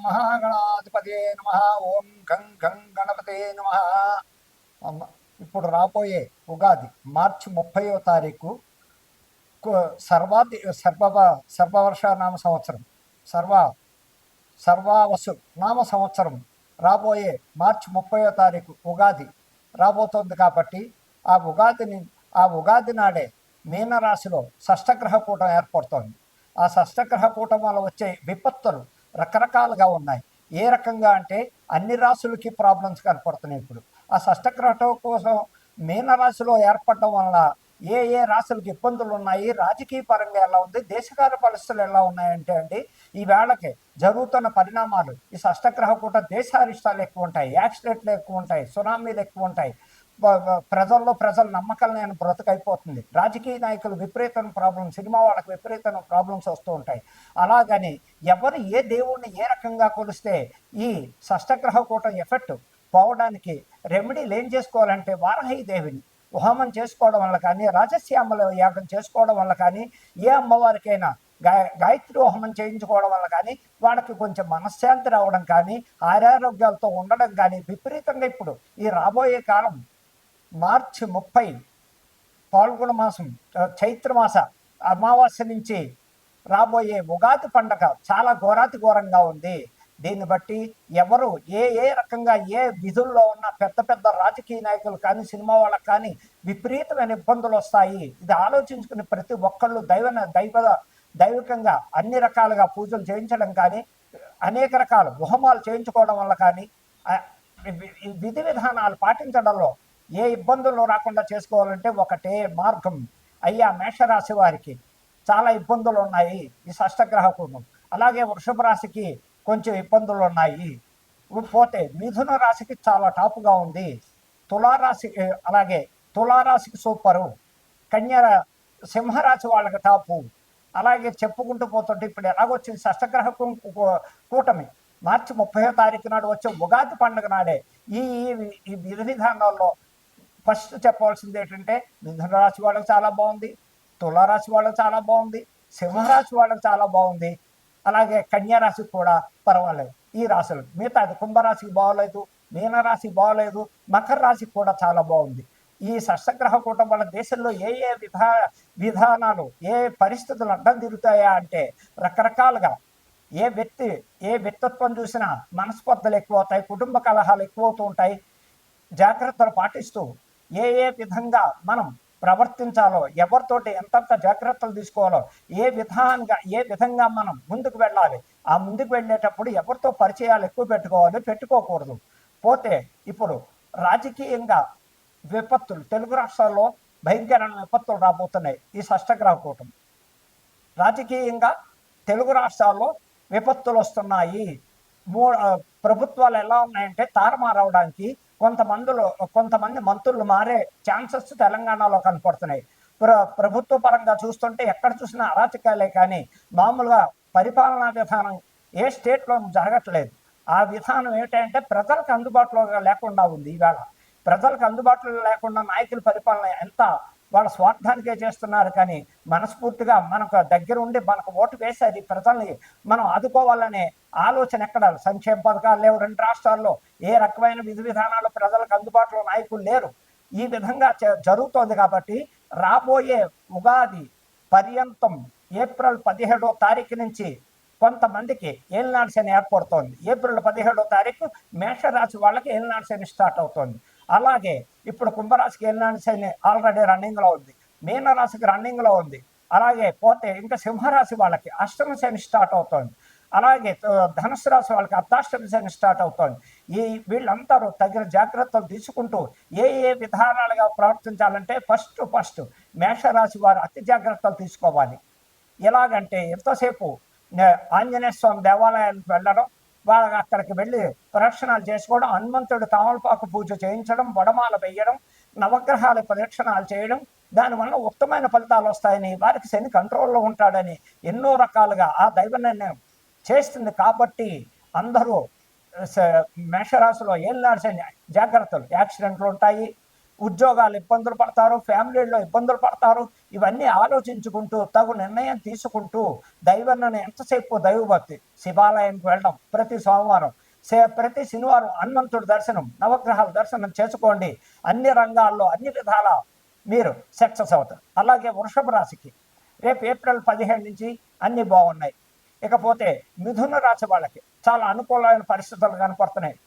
మహాగణాధిపతే నమ. ఓం గం గం గణపతే నమ. ఇప్పుడు రాబోయే ఉగాది మార్చి ముప్పయో తారీఖు సర్వాది సర్వ సర్వవర్ష నామ సంవత్సరం సర్వ సర్వావసు నామ సంవత్సరం రాబోయే మార్చి ముప్పయో తారీఖు ఉగాది రాబోతోంది కాబట్టి ఆ ఉగాదిని ఆ ఉగాది నాడే మీనరాశిలో షష్టగ్రహ కూటం ఏర్పడుతోంది. ఆ షష్టగ్రహ కూటం వల్ల వచ్చే విపత్తులు రకరకాలుగా ఉన్నాయి. ఏ రకంగా అంటే అన్ని రాశులకి ప్రాబ్లమ్స్ కనపడుతున్నాయి ఇప్పుడు. ఆ షష్టగ్రహం కోసం మీనరాశిలో ఏర్పడడం వల్ల ఏ ఏ రాశులకు ఇబ్బందులు ఉన్నాయి? రాజకీయ పరంగా ఎలా ఉంది? దేశకాల పరిస్థితులు ఎలా ఉన్నాయంటే అండి ఈ వేళకి జరుగుతున్న పరిణామాలు ఈ షష్టగ్రహ కూడా దేశారిష్టాలు ఎక్కువ ఉంటాయి యాక్సిడెంట్లు ఎక్కువ ఉంటాయి సునామీలు ఎక్కువ ఉంటాయి. ప్రజల్లో ప్రజల నమ్మకాలు నేను బ్రతకైపోతుంది. రాజకీయ నాయకులు విపరీతమైన ప్రాబ్లమ్స్ సినిమా వాళ్ళకి విపరీతమైన ప్రాబ్లమ్స్ వస్తూ ఉంటాయి. అలాగని ఎవరు ఏ దేవుణ్ణి ఏ రకంగా కొలిస్తే ఈ షష్టగ్రహ కూటం ఎఫెక్ట్ పోవడానికి రెమెడీలు ఏం చేసుకోవాలంటే వారాహి దేవిని హోమం చేసుకోవడం వల్ల కానీ రాజశ్యామల యాగం చేసుకోవడం వల్ల కానీ ఏ అమ్మవారికైనా గాయ గాయత్రి హోమం చేయించుకోవడం వల్ల కానీ వాళ్ళకి కొంచెం మనశ్శాంతి రావడం కానీ ఆరోగ్యాలతో ఉండడం కానీ విపరీతంగా ఇప్పుడు ఈ రాబోయే కాలం మార్చి ముప్పై పాల్గొన మాసం చైత్రమాస చైత్ర మాస అమావాస్య నుంచి రాబోయే ఉగాది పండగ చాలా ఘోరాతి ఘోరంగా ఉంది. దీన్ని బట్టి ఎవరు ఏ ఏ రకంగా ఏ విధుల్లో ఉన్న పెద్ద పెద్ద రాజకీయ నాయకులు కానీ సినిమా వాళ్ళకి కానీ విపరీతమైన ఇబ్బందులు వస్తాయి. ఇది ఆలోచించుకుని ప్రతి ఒక్కళ్ళు దైవ దైవ దైవికంగా అన్ని రకాలుగా పూజలు చేయించడం కానీ అనేక రకాల హోమాలు చేయించుకోవడం వల్ల కానీ విధి విధానాలు పాటించడంలో ఏ ఇబ్బందులు రాకుండా చేసుకోవాలంటే ఒకటే మార్గం. అయ్యా మేషరాశి వారికి చాలా ఇబ్బందులు ఉన్నాయి ఈ షష్టగ్రహ కుటుంబం అలాగే వృషభ రాశికి కొంచెం ఇబ్బందులు ఉన్నాయి పోతే మిథున రాశికి చాలా టాపుగా ఉంది. తులారాశి అలాగే తులారాశికి సూపరు. కన్య సింహరాశి వాళ్ళకి టాపు. అలాగే చెప్పుకుంటూ పోతుంటే ఇప్పుడు ఎలాగొచ్చింది షష్టగ్రహ కూటమి. మార్చి ముప్పై తారీఖు నాడు వచ్చే ఉగాది పండుగ నాడే. ఈ ఈ- ఈ విధి విధానాల్లో ఫస్ట్ చెప్పవలసింది ఏంటంటే మిథున రాశి వాళ్ళకి చాలా బాగుంది తులారాశి వాళ్ళకి చాలా బాగుంది సింహరాశి వాళ్ళకి చాలా బాగుంది అలాగే కన్యారాశికి కూడా పర్వాలేదు. ఈ రాశులు మిగతాది కుంభరాశికి బాగోలేదు మీనరాశి బాగోలేదు మకర రాశికి కూడా చాలా బాగుంది. ఈ షష్టగ్రహ కూటం వల్ల దేశంలో ఏ ఏ విధా విధానాలు ఏ పరిస్థితులు అడ్డం తిరుగుతాయా అంటే రకరకాలుగా ఏ వ్యక్తి ఏ వ్యక్తిత్వం చూసినా మనస్పర్ధలు ఎక్కువ అవుతాయి కుటుంబ కలహాలు ఎక్కువ అవుతూ ఉంటాయి జాగ్రత్తలు పాటిస్తూ ఏ ఏ విధంగా మనం ప్రవర్తించాలో ఎవరితోటి ఎంతంత జాగ్రత్తలు తీసుకోవాలో ఏ విధానంగా ఏ విధంగా మనం ముందుకు వెళ్ళాలి ఆ ముందుకు వెళ్ళేటప్పుడు ఎవరితో పరిచయాలు ఎక్కువ పెట్టుకోవాలి పెట్టుకోకూడదు. పోతే ఇప్పుడు రాజకీయంగా విపత్తులు తెలుగు రాష్ట్రాల్లో భయంకరమైన విపత్తులు రాబోతున్నాయి ఈ షష్టగ్రహ కూటమి. రాజకీయంగా తెలుగు రాష్ట్రాల్లో విపత్తులు వస్తున్నాయి. మూ ప్రభుత్వాలు ఎలా ఉన్నాయంటే తారుమారవడానికి కొంతమందిలో కొంతమంది మంత్రులు మారే ఛాన్సెస్ తెలంగాణలో కనపడుతున్నాయి. ప్ర ప్రభుత్వ పరంగా చూస్తుంటే ఎక్కడ చూసినా అరాచకాలే కానీ మామూలుగా పరిపాలనా విధానం ఏ స్టేట్లో జరగట్లేదు. ఆ విధానం ఏమిటంటే ప్రజలకు అందుబాటులో లేకుండా ఉంది ఈవేళ ప్రజలకు అందుబాటులో లేకుండా నాయకుల పరిపాలన ఎంత వాళ్ళ స్వార్థానికే చేస్తున్నారు. కానీ మనస్ఫూర్తిగా మనకు దగ్గర ఉండి మనకు ఓటు వేసి అది ప్రజల్ని మనం ఆదుకోవాలనే ఆలోచన ఎక్కడ? సంక్షేమ పథకాలు లేవు. రెండు రాష్ట్రాల్లో ఏ రకమైన విధి విధానాలు ప్రజలకు అందుబాటులో నాయకులు లేరు. ఈ విధంగా జరుగుతోంది కాబట్టి రాబోయే ఉగాది పర్యంతం ఏప్రిల్ పదిహేడో తారీఖు నుంచి కొంతమందికి ఏలినాడు శని ఏర్పడుతోంది. ఏప్రిల్ పదిహేడో తారీఖు మేషరాశి వాళ్ళకి ఏలినాడు శని స్టార్ట్ అవుతోంది. అలాగే ఇప్పుడు కుంభరాశికి వెళ్ళినా శని ఆల్రెడీ రన్నింగ్లో ఉంది. మీనరాశికి రన్నింగ్లో ఉంది. అలాగే పోతే ఇంకా సింహరాశి వాళ్ళకి అష్టమ శని స్టార్ట్ అవుతోంది. అలాగే ధనుసు రాశి వాళ్ళకి అర్ధాష్టమి శని స్టార్ట్ అవుతోంది. ఈ వీళ్ళందరూ తగిన జాగ్రత్తలు తీసుకుంటూ ఏ ఏ విధానాలుగా ప్రవర్తించాలంటే ఫస్ట్ ఫస్ట్ మేషరాశి వారు అతి జాగ్రత్తలు తీసుకోవాలి. ఎలాగంటే ఎంతసేపు ఆంజనేయ స్వామి దేవాలయానికి వెళ్ళడం వాళ్ళ అక్కడికి వెళ్ళి ప్రదక్షిణాలు చేసుకోవడం హనుమంతుడు తామలపాకు పూజ చేయించడం వడమాల వేయడం నవగ్రహాల ప్రదక్షిణాలు చేయడం దానివల్ల ఉత్తమైన ఫలితాలు వస్తాయని వారికి శని కంట్రోల్లో ఉంటాడని ఎన్నో రకాలుగా ఆ దైవ నిర్ణయం చేస్తుంది. కాబట్టి అందరూ స- మేషరాశిలో ఏళ్ళనాడు శని జాగ్రత్తలు యాక్సిడెంట్లు ఉంటాయి. ఉద్యోగాలు ఇబ్బందులు పడతారు ఫ్యామిలీలో ఇబ్బందులు పడతారు ఇవన్నీ ఆలోచించుకుంటూ తగు నిర్ణయం తీసుకుంటూ దైవాన్ని ఎంతసేపు దైవభక్తి శివాలయానికి వెళ్ళడం ప్రతి సోమవారం. సే- ప్రతి శనివారం హనుమంతుడి దర్శనం నవగ్రహాల దర్శనం చేసుకోండి. అన్ని రంగాల్లో అన్ని విధాల మీరు సక్సెస్ అవుతారు. అలాగే వృషభ రాశికి రేపు ఏప్రిల్ పదిహేడు నుంచి అన్ని బాగున్నాయి. ఇకపోతే మిథున రాశి వాళ్ళకి చాలా అనుకూలమైన పరిస్థితులు కనపడుతున్నాయి.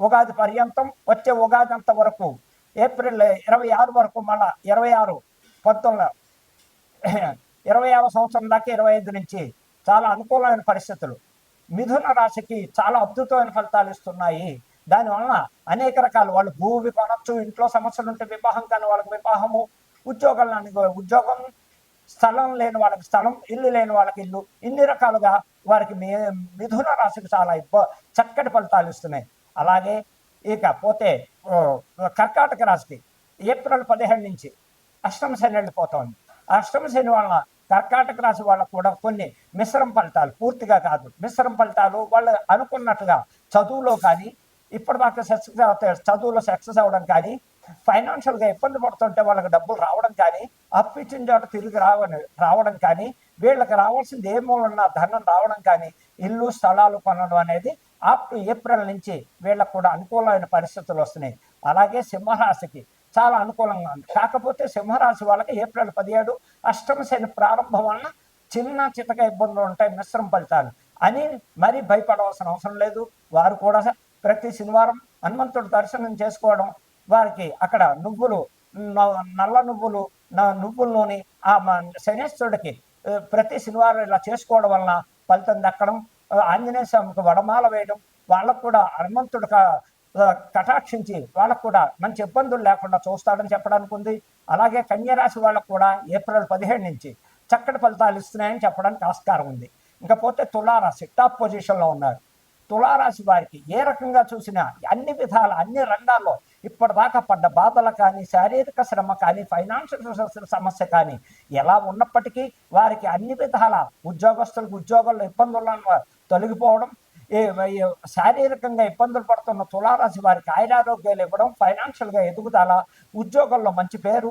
ఉగాది పర్యంతం వచ్చే ఉగాది అంత వరకు ఏప్రిల్ ఇరవై ఆరు వరకు మళ్ళా ఇరవై ఆరు పంతొమ్మిది ఇరవై ఆరు సంవత్సరం దాకా ఇరవై ఐదు నుంచి చాలా అనుకూలమైన పరిస్థితులు. మిథున రాశికి చాలా అద్భుతమైన ఫలితాలు ఇస్తున్నాయి. దానివలన అనేక రకాల వాళ్ళు భూమి కొనొచ్చు ఇంట్లో సమస్యలు ఉంటే వివాహం కానీ వాళ్ళకి వివాహము ఉద్యోగాలు ఉద్యోగం స్థలం లేని వాళ్ళకి స్థలం ఇల్లు లేని వాళ్ళకి ఇల్లు ఇన్ని రకాలుగా వారికి మి మిథున రాశికి చాలా ఇబ్బ చక్కటి ఫలితాలు ఇస్తున్నాయి. అలాగే ఇకపోతే కర్కాటక రాశికి ఏప్రిల్ పదిహేడు నుంచి అష్టమ శని వెళ్ళిపోతోంది. అష్టమ శని వలన కర్కాటక రాశి వాళ్ళకు కూడా కొన్ని మిశ్రమ ఫలితాలు పూర్తిగా కాదు మిశ్రమ ఫలితాలు వాళ్ళు అనుకున్నట్టుగా చదువులో కానీ ఇప్పటిదాకా సక్సెస్ అవుతాయి చదువులో సక్సెస్ అవ్వడం కానీ ఫైనాన్షియల్గా ఇబ్బంది పడుతుంటే వాళ్ళకి డబ్బులు రావడం కానీ అప్పు ఇచ్చిన చోట తిరిగి రావని రావడం కానీ వీళ్ళకి రావాల్సింది ఏ మూలన్నా ధనం రావడం కానీ ఇల్లు స్థలాలు కొనడం అనేది అప్ టు ఏప్రిల్ నుంచి వీళ్ళకు కూడా అనుకూలమైన పరిస్థితులు వస్తున్నాయి. అలాగే సింహరాశికి చాలా అనుకూలంగా ఉంది. కాకపోతే సింహరాశి వాళ్ళకి ఏప్రిల్ పదిహేడు అష్టమ శని ప్రారంభం వలన చిన్న చితక ఇబ్బందులు ఉంటాయి మిశ్రమ ఫలితాలు. అని మరీ భయపడవలసిన అవసరం లేదు. వారు కూడా ప్రతి శనివారం హనుమంతుడు దర్శనం చేసుకోవడం వారికి అక్కడ నువ్వులు నల్ల నువ్వులు నా నువ్వుల్లోని ఆ శనేశ్వరుడికి ప్రతి శనివారం ఇలా చేసుకోవడం వలన ఫలితం దక్కడం ఆంజనేయ స్వామికి వడమాల వేయడం వాళ్ళకు కూడా హనుమంతుడు కటాక్షించి వాళ్ళకు కూడా మంచి ఇబ్బందులు లేకుండా చూస్తాడని చెప్పడానికి ఉంది. అలాగే కన్యరాశి వాళ్ళకు కూడా ఏప్రిల్ పదిహేడు నుంచి చక్కటి ఫలితాలు ఇస్తున్నాయని చెప్పడానికి ఆస్కారం ఉంది. ఇంకా పోతే తులారాశి టాప్ పొజిషన్లో ఉన్నారు. తులారాశి వారికి ఏ రకంగా చూసినా అన్ని విధాల అన్ని రంగాల్లో ఇప్పటిదాకా పడ్డ బాధలు కానీ శారీరక శ్రమ కానీ ఫైనాన్షియల్ సమస్య కానీ ఎలా ఉన్నప్పటికీ వారికి అన్ని విధాల ఉద్యోగస్తులకు ఉద్యోగాల్లో ఇబ్బందులను తొలగిపోవడం ఈ శారీరకంగా ఇబ్బందులు పడుతున్న తులారాశి వారికి ఆయురారోగ్యాలు ఇవ్వడం ఫైనాన్షియల్గా ఎదుగుదల ఉద్యోగంలో మంచి పేరు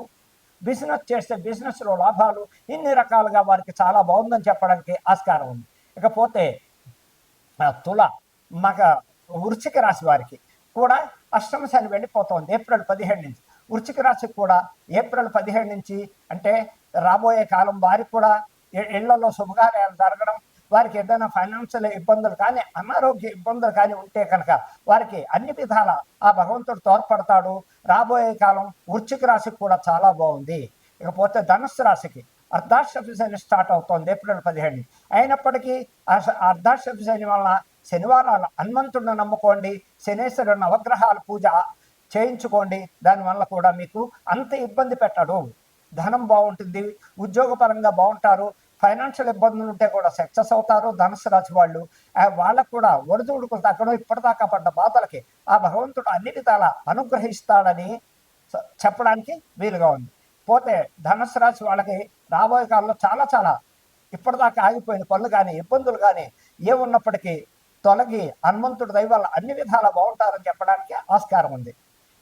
బిజినెస్ చేస్తే బిజినెస్లో లాభాలు ఇన్ని రకాలుగా వారికి చాలా బాగుందని చెప్పడానికి ఆస్కారం ఉంది. ఇకపోతే తుల మగ వృశ్చిక రాశి వారికి కూడా అష్టమ శని వెళ్ళిపోతుంది ఏప్రిల్ పదిహేడు నుంచి. వృశ్చిక రాశికి కూడా ఏప్రిల్ పదిహేడు నుంచి అంటే రాబోయే కాలం వారికి కూడా ఇళ్ళలో శుభకార్యాలు జరగడం వారికి ఏదైనా ఫైనాన్షియల్ ఇబ్బందులు కానీ అనారోగ్య ఇబ్బందులు కానీ ఉంటే కనుక వారికి అన్ని విధాల ఆ భగవంతుడు తోడ్పడతాడు. రాబోయే కాలం వృశ్చిక రాశికి కూడా చాలా బాగుంది. ఇకపోతే ధనుస్సు రాశికి అర్ధాష్టమి శని స్టార్ట్ అవుతోంది ఏప్రిల్ పదిహేడు. అయినప్పటికీ ఆ అర్ధాష్టమి శని వలన శనివారాలు హనుమంతుడిని నమ్ముకోండి శనేశ్వరుడు నవగ్రహాల పూజ చేయించుకోండి దానివల్ల కూడా మీకు అంత ఇబ్బంది పెట్టడు. ధనం బాగుంటుంది ఉద్యోగపరంగా బాగుంటారు ఫైనాన్షియల్ ఇబ్బందులు ఉంటే కూడా సక్సెస్ అవుతారు. ధనుసు రాశి వాళ్ళు వాళ్ళకు కూడా ఒడిదుడుకు తగ్గడం ఇప్పటిదాకా పడ్డ బాధలకి ఆ భగవంతుడు అన్ని విధాల అనుగ్రహిస్తాడని చెప్పడానికి వీలుగా ఉంది. పోతే ధనుసు రాశి వాళ్ళకి రాబోయే కాలంలో చాలా చాలా ఇప్పటిదాకా ఆగిపోయిన పనులు కానీ ఇబ్బందులు కానీ ఏమున్నప్పటికీ తొలగి హనుమంతుడి దైవాలు అన్ని విధాలా బాగుంటారని చెప్పడానికి ఆస్కారం ఉంది.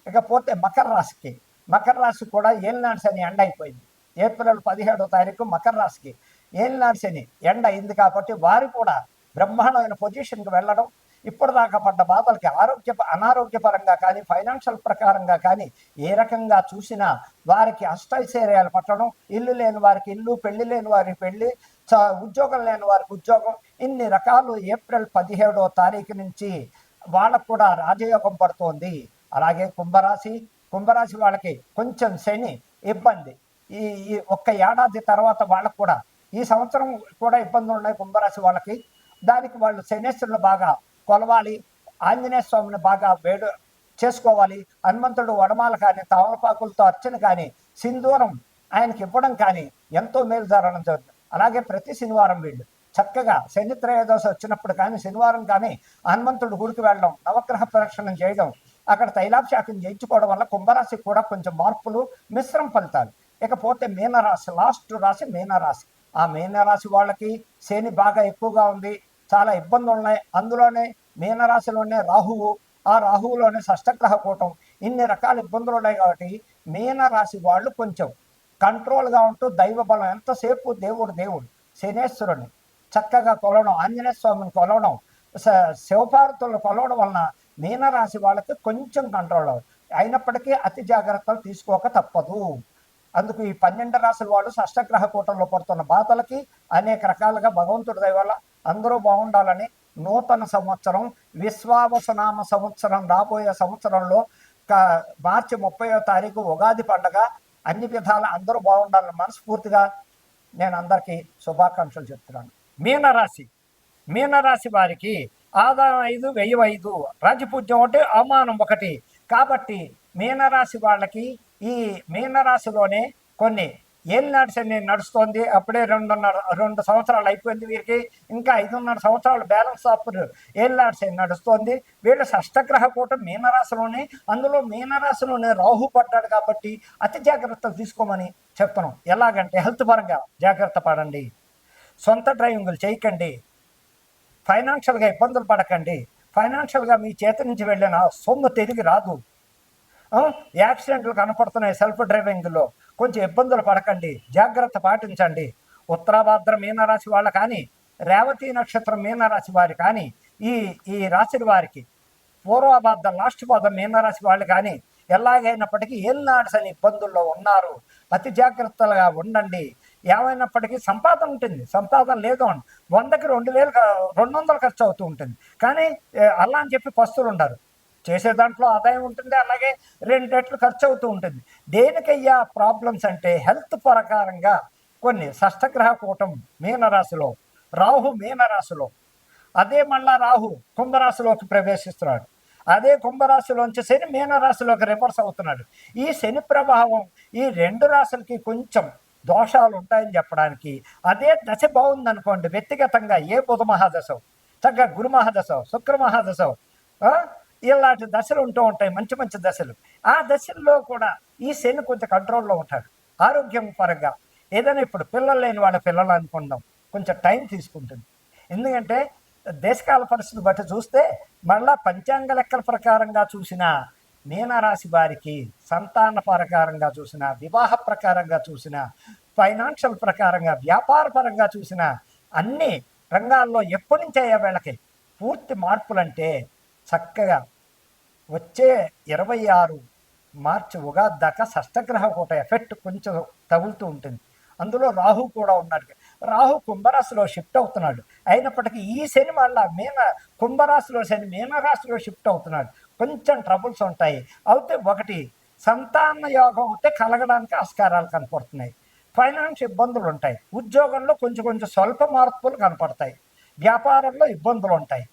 ఇకపోతే మకర రాశికి మకర రాశి కూడా ఏలినాడు అని ఎండ అయిపోయింది. ఏప్రిల్ పదిహేడో తారీఖు మకర రాశికి. ఏలినాడు శని? ఎండ అయింది కాబట్టి వారు కూడా బ్రహ్మాండమైన పొజిషన్కి వెళ్ళడం ఇప్పటిదాకా పడ్డ బాధలకి ఆరోగ్య అనారోగ్యపరంగా కానీ ఫైనాన్షియల్ ప్రకారంగా కానీ ఏ రకంగా చూసినా వారికి అష్టైశ్వర్యాలు పట్టడం ఇల్లు లేని వారికి ఇల్లు పెళ్ళి లేని వారికి పెళ్ళి చ- ఉద్యోగం లేని వారికి ఉద్యోగం ఇన్ని రకాలు ఏప్రిల్ పదిహేడో తారీఖు నుంచి వాళ్ళకు కూడా రాజయోగం పడుతోంది. అలాగే కుంభరాశి కుంభరాశి వాళ్ళకి కొంచెం శని ఇబ్బంది. ఈ ఈ ఒక్క ఏడాది తర్వాత వాళ్ళకు కూడా ఈ సంవత్సరం కూడా ఇబ్బందులు ఉన్నాయి కుంభరాశి వాళ్ళకి. దానికి వాళ్ళు శనేశ్వరులు బాగా కొలవాలి ఆంజనేయ స్వామిని బాగా వేడు చేసుకోవాలి హనుమంతుడు వడమాల కానీ తమలపాకులతో అర్చన కానీ సింధూరం ఆయనకి ఇవ్వడం కానీ ఎంతో మేలు జరగడం జరుగుతుంది. అలాగే ప్రతి శనివారం వీళ్ళు చక్కగా శని త్రయోదశి వచ్చినప్పుడు కానీ శనివారం కానీ హనుమంతుడు గుడికి వెళ్ళడం నవగ్రహ ప్రదక్షిణం చేయడం అక్కడ తైలాభిషేకం చేయించుకోవడం వల్ల కుంభరాశికి కూడా కొంచెం మార్పులు మిశ్రమ ఫలితాలు. ఇకపోతే మీనరాశి లాస్ట్ రాశి మీనరాశి. ఆ మీనరాశి వాళ్ళకి శని బాగా ఎక్కువగా ఉంది. చాలా ఇబ్బందులు ఉన్నాయి. అందులోనే మీనరాశిలోనే రాహువు. ఆ రాహువులోనే షష్టగ్రహ కూటం. ఇన్ని రకాల ఇబ్బందులు ఉన్నాయి కాబట్టి మీనరాశి వాళ్ళు కొంచెం కంట్రోల్గా ఉంటూ దైవ బలం ఎంతసేపు దేవుడు దేవుడు శనేశ్వరుని చక్కగా కొలవడం ఆంజనేయ స్వామిని కొలవడం శివపార్వతులను కొలవడం వలన మీనరాశి వాళ్ళకి కొంచెం కంట్రోల్ అవ్వదు. అయినప్పటికీ అతి జాగ్రత్తలు తీసుకోక తప్పదు. అందుకు ఈ పన్నెండు రాశుల వాళ్ళు షష్టగ్రహ కూటంలో పడుతున్న బాధలకి అనేక రకాలుగా భగవంతుడి దయవల్ల అందరూ బాగుండాలని నూతన సంవత్సరం విశ్వావసనామ సంవత్సరం రాబోయే సంవత్సరంలో మార్చి ముప్పయో తారీఖు ఉగాది పండగ అన్ని విధాల అందరూ బాగుండాలని మనస్ఫూర్తిగా నేను అందరికీ శుభాకాంక్షలు చెప్తున్నాను. మీనరాశి. మీనరాశి వారికి ఆదాయం ఐదు వెయ్యి ఐదు రాజపూజ్యం ఒకటి అవమానం ఒకటి. కాబట్టి మీనరాశి వాళ్ళకి ఈ మీనరాశిలోనే కొన్ని ఏలినాటి శని నడుస్తోంది. అప్పుడే రెండున్నర రెండు సంవత్సరాలు అయిపోయింది వీరికి. ఇంకా ఐదున్నర సంవత్సరాలు బ్యాలెన్స్ ఆఫ్ ఏలినాటి శని నడుస్తోంది. వీళ్ళ షష్టగ్రహ కూట మీనరాశిలోనే అందులో మీనరాశిలోనే రాహు పడ్డాడు కాబట్టి అతి జాగ్రత్తలు తీసుకోమని చెప్తున్నాం. ఎలాగంటే హెల్త్ పరంగా జాగ్రత్త పడండి. సొంత డ్రైవింగులు చేయకండి. ఫైనాన్షియల్గా ఇబ్బందులు పడకండి. ఫైనాన్షియల్గా మీ చేతి నుంచి వెళ్ళిన సొమ్ము తిరిగి రాదు. యాక్సిడెంట్లు కనపడుతున్నాయి సెల్ఫ్ డ్రైవింగ్లో. కొంచెం ఇబ్బందులు పడకండి జాగ్రత్త పాటించండి. ఉత్తరాభాద్ర మీనరాశి వాళ్ళ కానీ రేవతి నక్షత్రం మీనరాశి వారి కానీ ఈ ఈ రాశి వారికి పూర్వభాద్ర లాస్ట్ పాదం మీనరాశి వాళ్ళు కానీ ఎలాగైనప్పటికీ ఏళ్ళనాడు అని ఇబ్బందుల్లో ఉన్నారు. అతి జాగ్రత్తలుగా ఉండండి. ఏమైనప్పటికీ సంపాదన ఉంటుంది. సంపాదన లేదు అని వందకి రెండు వేలు రెండు వందలు ఖర్చు అవుతూ ఉంటుంది. కానీ అలా అని చెప్పి పస్తులు ఉండరు. చేసే దాంట్లో ఆదాయం ఉంటుంది అలాగే రెండు రెట్లు ఖర్చు అవుతూ ఉంటుంది. దేనికయ్యా ప్రాబ్లమ్స్ అంటే హెల్త్ ప్రకారంగా కొన్ని షష్టగ్రహ కూటం మీనరాశిలో రాహు మీనరాశిలో అదే మళ్ళా రాహు కుంభరాశిలోకి ప్రవేశిస్తున్నాడు. అదే కుంభరాశిలోంచి శని మీనరాశిలోకి రివర్స్ అవుతున్నాడు. ఈ శని ప్రభావం ఈ రెండు రాశులకి కొంచెం దోషాలు ఉంటాయని చెప్పడానికి అదే దశ బాగుందనుకోండి వ్యక్తిగతంగా ఏ బుధ మహాదశ చక్కగా గురు మహాదశ శుక్ర మహాదశ ఇలాంటి దశలు ఉంటూ ఉంటాయి. మంచి మంచి దశలు. ఆ దశల్లో కూడా ఈ శని కొంచెం కంట్రోల్లో ఉంటాడు. ఆరోగ్యం పరంగా. ఏదైనా ఇప్పుడు పిల్లలు లేని వాళ్ళ పిల్లలు అనుకుందాం. కొంచెం టైం తీసుకుంటుంది. ఎందుకంటే దేశకాల పరిస్థితి బట్టి చూస్తే మళ్ళా పంచాంగ లెక్కల ప్రకారంగా చూసిన మీనరాశి వారికి సంతాన ప్రకారంగా చూసిన వివాహ ప్రకారంగా చూసిన ఫైనాన్షియల్ ప్రకారంగా వ్యాపార పరంగా చూసిన అన్ని రంగాల్లో ఎప్పటి నుంచి అయ్యే వీళ్ళకి పూర్తి మార్పులంటే చక్కగా వచ్చే ఇరవై ఆరు మార్చి ఉగాది దాకా షష్టగ్రహ కూట ఎఫెక్ట్ కొంచెం తగులుతూ ఉంటుంది. అందులో రాహు కూడా ఉన్నాడు. రాహు కుంభరాశిలో షిఫ్ట్ అవుతున్నాడు. అయినప్పటికీ ఈ శని మళ్ళా మీన కుంభరాశిలో శని మీనరాశిలో షిఫ్ట్ అవుతున్నాడు. కొంచెం ట్రబుల్స్ ఉంటాయి. అయితే ఒకటి సంతాన యోగం అయితే కలగడానికి ఆస్కారాలు కనపడుతున్నాయి. ఫైనాన్స్ ఇబ్బందులు ఉంటాయి. ఉద్యోగంలో కొంచెం కొంచెం స్వల్ప మార్పులు కనపడతాయి. వ్యాపారంలో ఇబ్బందులు ఉంటాయి.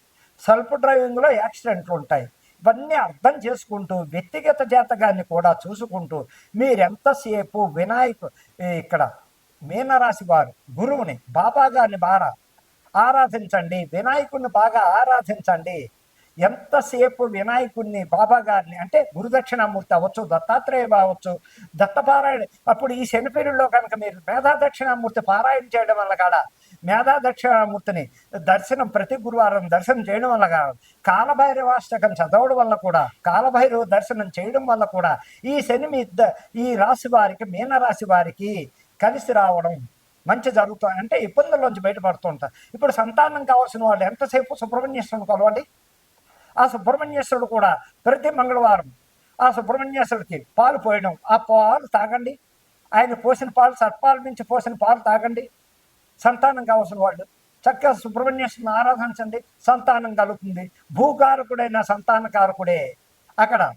సెల్ఫ్ డ్రైవింగ్లో యాక్సిడెంట్లు ఉంటాయి. ఇవన్నీ అర్థం చేసుకుంటూ వ్యక్తిగత జాతకాన్ని కూడా చూసుకుంటూ మీరెంతసేపు వినాయకు ఇక్కడ మీనరాశి వారు గురువుని బాబా గారిని బాగా ఆరాధించండి వినాయకుడిని బాగా ఆరాధించండి. ఎంతసేపు వినాయకుడిని బాబా గారిని అంటే గురుదక్షిణామూర్తి అవ్వచ్చు దత్తాత్రేయ అవ్వచ్చు దత్తపారాయణ అప్పుడు ఈ శని కనుక మీరు మేధా దక్షిణామూర్తి పారాయణ చేయడం వల్ల కాడ మేధా దక్షిణామూర్తిని దర్శనం ప్రతి గురువారం దర్శనం చేయడం వల్ల కాదు కాలభైరవాష్టకం చదవడం వల్ల కూడా కాలభైరవ దర్శనం చేయడం వల్ల కూడా ఈ శని మీ ఈ రాశి వారికి మీనరాశి వారికి కలిసి రావడం మంచి జరుగుతుంది అంటే ఇబ్బందుల్లోంచి బయటపడుతూ ఉంటారు. ఇప్పుడు సంతానం కావాల్సిన వాళ్ళు ఎంతసేపు సుబ్రహ్మణ్యేశ్వరుని కొలవండి? ఆ సుబ్రహ్మణ్యేశ్వరుడు కూడా ప్రతి మంగళవారం ఆ సుబ్రహ్మణ్యేశ్వరుడికి పాలు పోయడం. ఆ పాలు తాగండి. ఆయన పోసిన పాలు సర్పాల నుంచి పోసిన పాలు తాగండి. సంతానం కావాల్సిన వాళ్ళు. చక్కగా సుబ్రహ్మణ్యేశ్వరుని ఆరాధించండి సంతానం కలుగుతుంది. భూకారకుడైన సంతానకారకుడే అక్కడ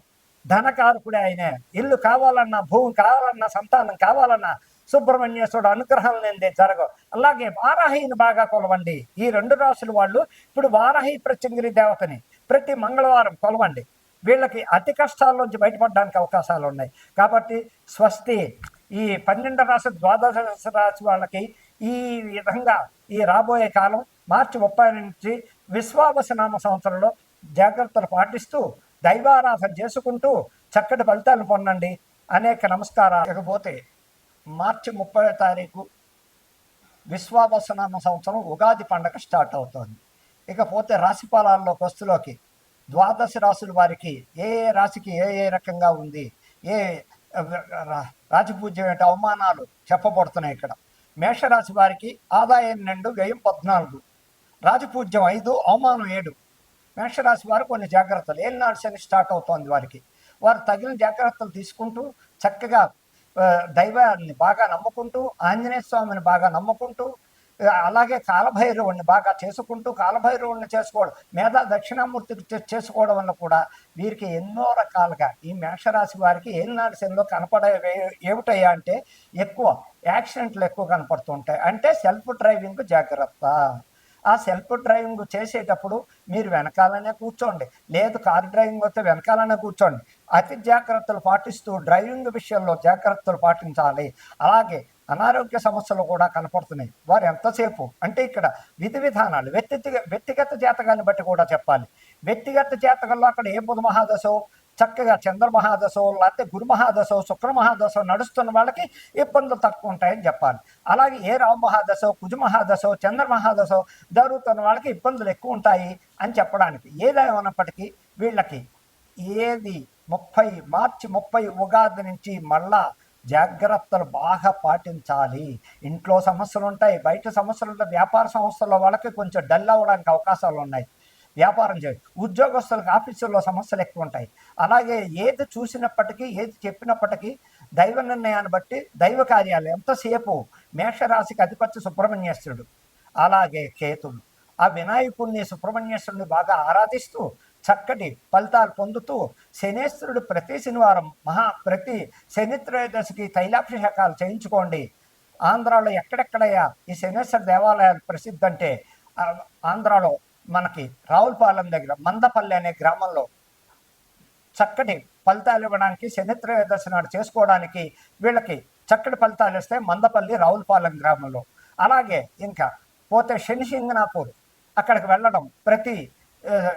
ధనకారకుడే ఆయనే. ఇల్లు కావాలన్నా భూమి కావాలన్నా సంతానం కావాలన్నా సుబ్రహ్మణ్యేశ్వరుడు అనుగ్రహం లేనిదే జరగవు. అలాగే వారాహిని బాగా కొలవండి. ఈ రెండు రాసుల వాళ్ళు ఇప్పుడు వారాహి ప్రత్యంగిరి దేవతని ప్రతి మంగళవారం కొలవండి. వీళ్ళకి అతి కష్టాల్లోంచి బయటపడడానికి అవకాశాలు ఉన్నాయి కాబట్టి స్వస్తి. ఈ పన్నెండు రాశి ద్వాదశ రాశి వాళ్ళకి ఈ విధంగా ఈ రాబోయే కాలం మార్చి ముప్పై నుంచి విశ్వావసనామ సంవత్సరంలో జాగ్రత్తలు పాటిస్తూ దైవారాధన చేసుకుంటూ చక్కటి ఫలితాలు పొందండి. అనేక నమస్కారాలు. ఇకపోతే మార్చి ముప్పై తారీఖు విశ్వావసనామ సంవత్సరం ఉగాది పండగ స్టార్ట్ అవుతుంది. ఇకపోతే రాశి ఫలాల్లో వస్తులోకి ద్వాదశ రాశుల వారికి ఏ ఏ రాశికి ఏ ఏ రకంగా ఉంది ఏ రా- రాజపూజ్యం అవమానాలు చెప్పబడుతున్నాయి ఇక్కడ. మేషరాశి వారికి ఆదాయం రెండు వ్యయం పద్నాలుగు. రాజపూజ్యం ఐదు అవమానం ఏడు. మేషరాశి వారు కొన్ని జాగ్రత్తలు. ఏలినాడు శని స్టార్ట్ అవుతోంది వారికి. వారు తగిన జాగ్రత్తలు తీసుకుంటూ చక్కగా దైవాన్ని బాగా నమ్ముకుంటూ ఆంజనేయ స్వామిని బాగా నమ్ముకుంటూ అలాగే కాలభైరవుణ్ణి బాగా చేసుకుంటూ కాలభైరవుణ్ణి చేసుకోవడం మేధా దక్షిణామూర్తికి చేసుకోవడం వల్ల కూడా వీరికి ఎన్నో రకాలుగా ఈ మేషరాశి వారికి ఏలినాడు శనిలో కనపడే ఏమిటయ్యా అంటే ఎక్కువ యాక్సిడెంట్లు ఎక్కువ కనపడుతుంటాయి. అంటే సెల్ఫ్ డ్రైవింగ్ జాగ్రత్త. ఆ సెల్ఫ్ డ్రైవింగ్ చేసేటప్పుడు మీరు వెనకాలనే కూర్చోండి. లేదు కారు డ్రైవింగ్ వస్తే వెనకాలనే కూర్చోండి. అతి జాగ్రత్తలు పాటిస్తూ డ్రైవింగ్ విషయంలో జాగ్రత్తలు పాటించాలి. అలాగే అనారోగ్య సమస్యలు కూడా కనపడుతున్నాయి. వారు ఎంతసేపు? అంటే ఇక్కడ విధి విధానాలు వ్యక్తిగత వ్యక్తిగత జాతకాన్ని బట్టి కూడా చెప్పాలి. వ్యక్తిగత జాతకంలో అక్కడ ఏ బుధ మహాదశో చక్కగా చంద్ర మహాదశో లేకపోతే గురు మహాదశో శుక్ర మహాదశో నడుస్తున్న వాళ్ళకి ఇబ్బందులు తక్కువ ఉంటాయని చెప్పాలి. అలాగే ఏ రావు మహాదశో కుజ మహాదశో చంద్ర మహాదశో జరుగుతున్న వాళ్ళకి ఇబ్బందులు ఎక్కువ ఉంటాయి అని చెప్పడానికి ఏదేమన్నప్పటికీ వీళ్ళకి ఏది ముప్పై మార్చి ముప్పై ఉగాది నుంచి మళ్ళా జాగ్రత్తలు బాగా పాటించాలి. ఇంట్లో సమస్యలు ఉంటాయి బయట సమస్యలు ఉంటాయి వ్యాపార సంస్థల వాళ్ళకి కొంచెం డల్ అవ్వడానికి అవకాశాలు ఉన్నాయి. వ్యాపారం చేయ. ఉద్యోగస్తులకు ఆఫీసుల్లో సమస్యలు ఎక్కువ ఉంటాయి అలాగే ఏది చూసినప్పటికీ ఏది చెప్పినప్పటికీ దైవ నిర్ణయాన్ని బట్టి దైవ కార్యాలు ఎంతసేపు మేషరాశికి అధిపతి సుబ్రహ్మణ్యేశ్వరుడు? అలాగే కేతుడు ఆ వినాయకుడిని సుబ్రహ్మణ్యేశ్వరుని బాగా ఆరాధిస్తూ చక్కటి ఫలితాలు పొందుతూ శనేశ్వరుడు ప్రతి శనివారం మహా ప్రతి శని త్రయోదశికి తైలాభిషేకాలు చేయించుకోండి. ఆంధ్రాలో ఎక్కడెక్కడయ్యా ఈ శనేశ్వర దేవాలయాలు ప్రసిద్ధి అంటే ఆంధ్రాలో మనకి రావులపాలెం దగ్గర మందపల్లి అనే గ్రామంలో చక్కటి ఫలితాలు ఇవ్వడానికి శని త్రయోదశి నాడు చేసుకోవడానికి వీళ్ళకి చక్కటి ఫలితాలు ఇస్తే మందపల్లి రావులపాలెం గ్రామంలో. అలాగే ఇంకా పోతే శని సింగనాపూర్ అక్కడికి వెళ్ళడం ప్రతి ఆ,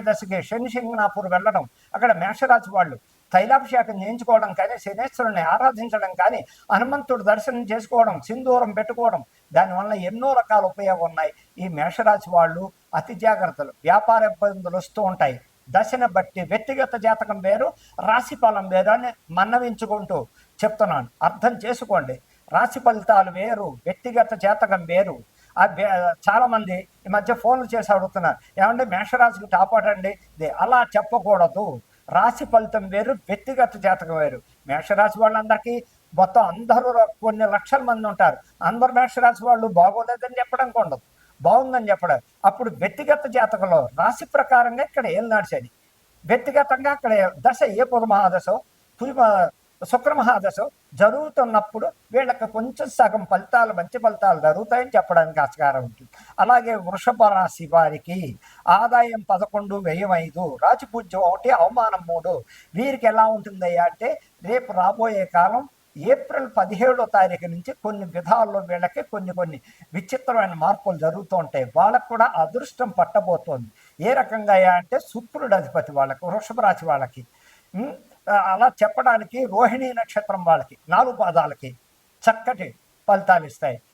దశకి శని సింగనాపూర్ వెళ్ళడం. అక్కడ మేషరాశి వాళ్ళు తైలాభిషేకం చేయించుకోవడం కానీ శనేశ్వరుని ఆరాధించడం కానీ హనుమంతుడు దర్శనం చేసుకోవడం సింధూరం పెట్టుకోవడం దానివల్ల ఎన్నో రకాల ఉపయోగం ఉన్నాయి. ఈ మేషరాశి వాళ్ళు అతి జాగ్రత్తలు. వ్యాపార ఇబ్బందులు వస్తూ ఉంటాయి. దశను బట్టి వ్యక్తిగత జాతకం వేరు రాశి ఫలం వేరు అని మన్నవించుకుంటూ చెప్తున్నాను. అర్థం చేసుకోండి. రాశి ఫలితాలు వేరు వ్యక్తిగత జాతకం వేరు. ఆ చాలా మంది ఈ మధ్య ఫోన్లు చేసి అడుగుతున్నారు. ఏమంటే మేషరాశికి టాప్ అండి? అలా చెప్పకూడదు. రాశి ఫలితం వేరు వ్యక్తిగత జాతకం వేరు. మేషరాశి వాళ్ళందరికీ మొత్తం అందరూ కొన్ని లక్షల మంది ఉంటారు. అందరు మేషరాశి వాళ్ళు బాగోలేదని చెప్పడానికి ఉండదు బాగుందని చెప్పడం. అప్పుడు వ్యక్తిగత జాతకంలో రాశి ప్రకారంగా ఇక్కడ ఏం నడిచేది వ్యక్తిగతంగా అక్కడ దశ ఏ పుర మహాదశో పురి శుక్రమహాదశ జరుగుతున్నప్పుడు వీళ్ళకి కొంచెం సగం ఫలితాలు మంచి ఫలితాలు జరుగుతాయని చెప్పడానికి ఆస్కారం ఉంటుంది. అలాగే వృషభ రాశి వారికి ఆదాయం పదకొండు వ్యయం ఐదు రాజపూజ్యం ఒకటి అవమానం మూడు. వీరికి ఎలా ఉంటుందయ్యా అంటే రేపు రాబోయే కాలం ఏప్రిల్ పదిహేడో తారీఖు నుంచి కొన్ని విధాల్లో వీళ్ళకి కొన్ని కొన్ని విచిత్రమైన మార్పులు జరుగుతూ ఉంటాయి. వాళ్ళకు కూడా అదృష్టం పట్టబోతోంది. ఏ రకంగా అయ్యా అంటే శుక్రుడు అధిపతి వాళ్ళకి వృషభ రాశి వాళ్ళకి. అలా చెప్పడానికి రోహిణీ నక్షత్రం వాళ్ళకి నాలుగు పాదాలకి చక్కటి ఫలితాలు ఇస్తాయి.